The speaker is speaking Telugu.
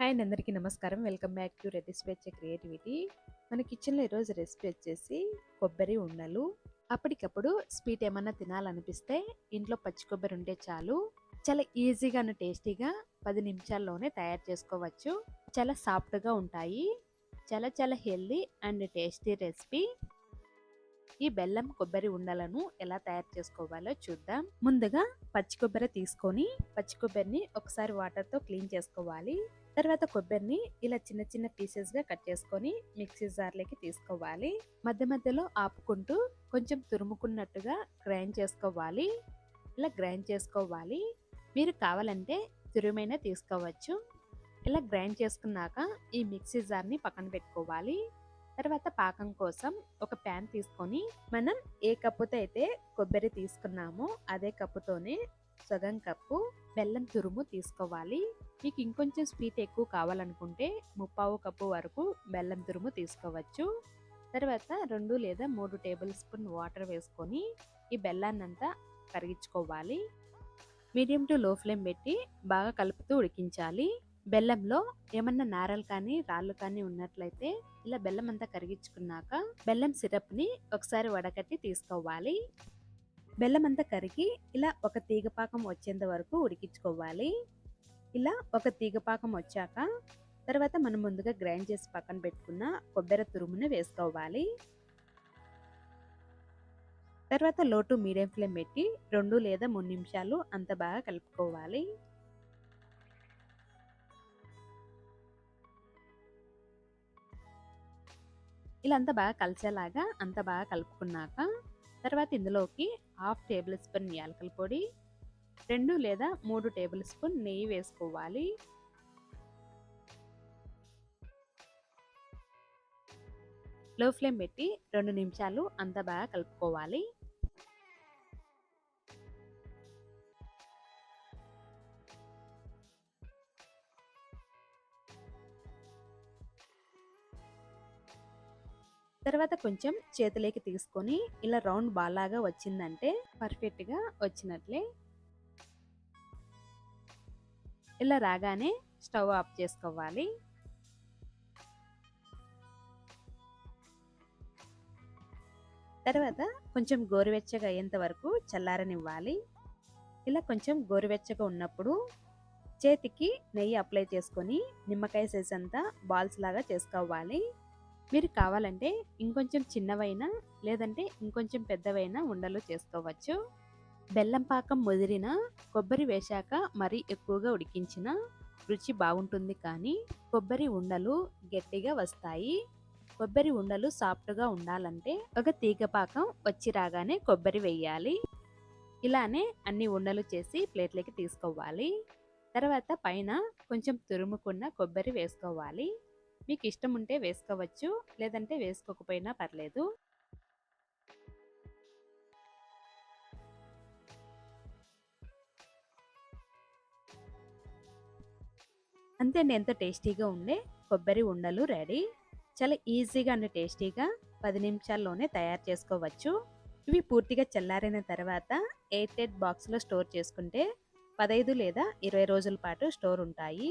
హాయ్ అందరికీ నమస్కారం. Welcome back to Reddy creativity. మన కిచెన్లో ఈరోజు రెసిపీ వచ్చేసి కొబ్బరి ఉండలు. అప్పటికప్పుడు స్వీట్ ఏమన్నా తినాలనిపిస్తే ఇంట్లో పచ్చి కొబ్బరి ఉంటే చాలు. చాలా ఈజీగాను టేస్టీగా పది నిమిషాల్లోనే తయారు చేసుకోవచ్చు. చాలా సాఫ్ట్గా ఉంటాయి. చాలా చాలా హెల్దీ అండ్ టేస్టీ రెసిపీ. ఈ బెల్లం కొబ్బరి ఉండలను ఎలా తయారు చేసుకోవాలో చూద్దాం. ముందుగా పచ్చి కొబ్బరి తీసుకొని పచ్చి కొబ్బరిని ఒకసారి వాటర్తో క్లీన్ చేసుకోవాలి. తర్వాత కొబ్బరిని ఇలా చిన్న చిన్న పీసెస్గా కట్ చేసుకొని మిక్సీ జార్లోకి తీసుకోవాలి. మధ్య మధ్యలో ఆపుకుంటూ కొంచెం తురుముకున్నట్టుగా గ్రైండ్ చేసుకోవాలి. ఇలా గ్రైండ్ చేసుకోవాలి. మీరు కావాలంటే తురుమైనా తీసుకోవచ్చు. ఇలా గ్రైండ్ చేసుకున్నాక ఈ మిక్సీ జార్ని పక్కన పెట్టుకోవాలి. తర్వాత పాకం కోసం ఒక ప్యాన్ తీసుకొని మనం ఏ కప్పుతో అయితే కొబ్బరి తీసుకున్నామో అదే కప్పుతోనే సగం కప్పు బెల్లం తురుము తీసుకోవాలి. మీకు ఇంకొంచెం స్వీట్ ఎక్కువ కావాలనుకుంటే ముప్పావు కప్పు వరకు బెల్లం తురుము తీసుకోవచ్చు. తర్వాత రెండు లేదా మూడు టేబుల్ స్పూన్ వాటర్ వేసుకొని ఈ బెల్లాన్ని అంతా కరిగించుకోవాలి. మీడియం టు లో ఫ్లేమ్ పెట్టి బాగా కలుపుతూ ఉడికించాలి. బెల్లంలో ఏమన్నా నారలు కానీ రాళ్ళు కానీ ఉన్నట్లయితే ఇలా బెల్లం అంతా కరిగించుకున్నాక బెల్లం సిరప్ని ఒకసారి వడకట్టి తీసుకోవాలి. బెల్లం అంతా కరిగి ఇలా ఒక తీగపాకం వచ్చేంత వరకు ఉడికించుకోవాలి. ఇలా ఒక తీగపాకం వచ్చాక తర్వాత మనం ముందుగా గ్రైండ్ చేసి పక్కన పెట్టుకున్న కొబ్బరి తురుముని వేసుకోవాలి. తర్వాత లోటు మీడియం ఫ్లేమ్ పెట్టి రెండు లేదా మూడు నిమిషాలు అంత బాగా కలుపుకోవాలి. ఇలా అంతా బాగా కలిసేలాగా అంత బాగా కలుపుకున్నాక తర్వాత ఇందులోకి హాఫ్ టేబుల్ స్పూన్ యాలకల పొడి రెండు లేదా మూడు టేబుల్ స్పూన్ నెయ్యి వేసుకోవాలి. లో ఫ్లేమ్ పెట్టి రెండు నిమిషాలు అంత బాగా కలుపుకోవాలి. తర్వాత కొంచెం చేతిలోకి తీసుకొని ఇలా రౌండ్ బాలాగా వచ్చిందంటే పర్ఫెక్ట్గా వచ్చినట్లే. ఇలా రాగానే స్టవ్ ఆఫ్ చేసుకోవాలి. తర్వాత కొంచెం గోరువెచ్చగా అయ్యేంత వరకు చల్లారనివ్వాలి. ఇలా కొంచెం గోరువెచ్చగా ఉన్నప్పుడు చేతికి నెయ్యి అప్లై చేసుకొని నిమ్మకాయ సైజ్ అంతా బాల్స్ లాగా చేసుకోవాలి. మీరు కావాలంటే ఇంకొంచెం చిన్నవైనా లేదంటే ఇంకొంచెం పెద్దవైనా ఉండలు చేసుకోవచ్చు. బెల్లం పాకం ముదిరిన కొబ్బరి వేశాక మరీ ఎక్కువగా ఉడికించిన రుచి బాగుంటుంది కానీ కొబ్బరి ఉండలు గట్టిగా వస్తాయి. కొబ్బరి ఉండలు సాఫ్ట్గా ఉండాలంటే ఒక తీగ పాకం వచ్చి రాగానే కొబ్బరి వేయాలి. ఇలానే అన్ని ఉండలు చేసి ప్లేట్లోకి తీసుకోవాలి. తర్వాత పైన కొంచెం తురుముకున్న కొబ్బరి వేసుకోవాలి. మీకు ఇష్టం ఉంటే వేసుకోవచ్చు లేదంటే వేసుకోకపోయినా పర్లేదు. అంతే ఎంత ఎంతో టేస్టీగా ఉండే కొబ్బరి ఉండలు రెడీ. చాలా ఈజీగా అండ్ టేస్టీగా పది నిమిషాల్లోనే తయారు చేసుకోవచ్చు. ఇవి పూర్తిగా చల్లారిన తర్వాత ఎయిట్ ఎయిట్ బాక్స్లో స్టోర్ చేసుకుంటే పదహైదు లేదా ఇరవై రోజుల పాటు స్టోర్ ఉంటాయి.